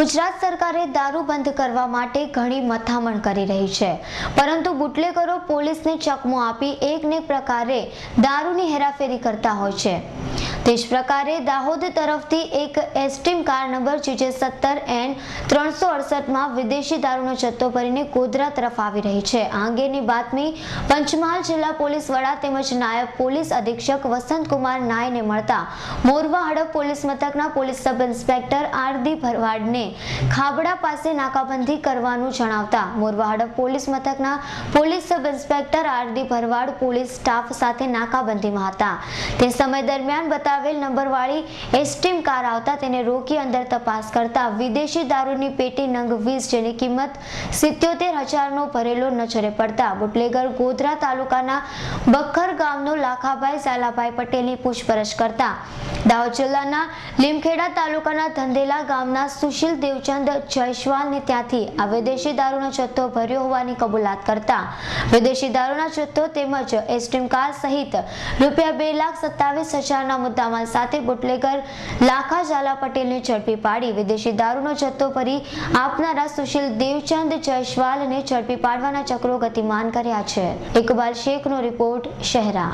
ગુજરાત સરકારે દારૂ બંધ કરવા માટે ઘણી મથામણ કરી રહી છે. પરંતુ બુટલેગરો પોલીસને ચકમો આપી એકને પ્રકારે દારૂની હેરાફેરી કરતા હોય છે. તે પ્રકારે દાહોદ તરફથી એક એસટીમ કાર નંબર જીજે સત્તર એન ત્રણસો અડસઠમાં વિદેશી દારૂનો જથ્થો ભરીને ગોધરા તરફ આવી રહી છે. આ અંગેની બાતમી પંચમહાલ જિલ્લા પોલીસ વડા તેમજ નાયબ પોલીસ અધિક્ષક વસંતકુમાર નાયને મળતા મોરવા હડપ પોલીસ મથકના police sub inspector R D ભરવાડને Khabda પાસે નાકાબંધી કરવાનું જણાવતા મોરવા હડપ પોલીસ મથકના police sub inspector R D Bharwad police staff સાથે નાકાબંધીમાં હતા. તે સમય દરમિયાન બતાવેલ નંબરવાળી એસટીમ કાર આવતા તેને રોકી અંદર તપાસ કરતા વિદેશી દારૂની પેટી નંગ વીસ જેની કિંમત સિત્યોતેર હજારનો ભરેલો નજરે પડતા બુટલેગર ગોધરા તાલુકાના બખર ગામનો લાખાભાઈ ઝાલાભાઈ પટેલની પૂછપરછ કરતા દાહોદ જિલ્લાના લીમખેડા તાલુકાના ધંધેલા ગામના સુશીલ દેવચંદ જયસ્વાલને ત્યાંથી આ વિદેશી દારૂનો જથ્થો ભર્યો હોવાની કબૂલાત કરતા વિદેશી દારૂના જથ્થો તેમજ એસટીમ કાર સહિત રૂપિયા બે લાખ સત્તાવીસ હજારના મુદ્દામાલ સાથે બુટલેગર લાખા ઝાલા પટેલને ઝડપી પાડી. વિદેશી દારૂનો જથ્થો ભરી આપનારા સુશીલ દેવચંદ જયસ્વાલને ઝડપી પાડવાના ચક્રો ગતિમાન કર્યા છે. ઇકબાલ શેખનો રિપોર્ટ શહેરા.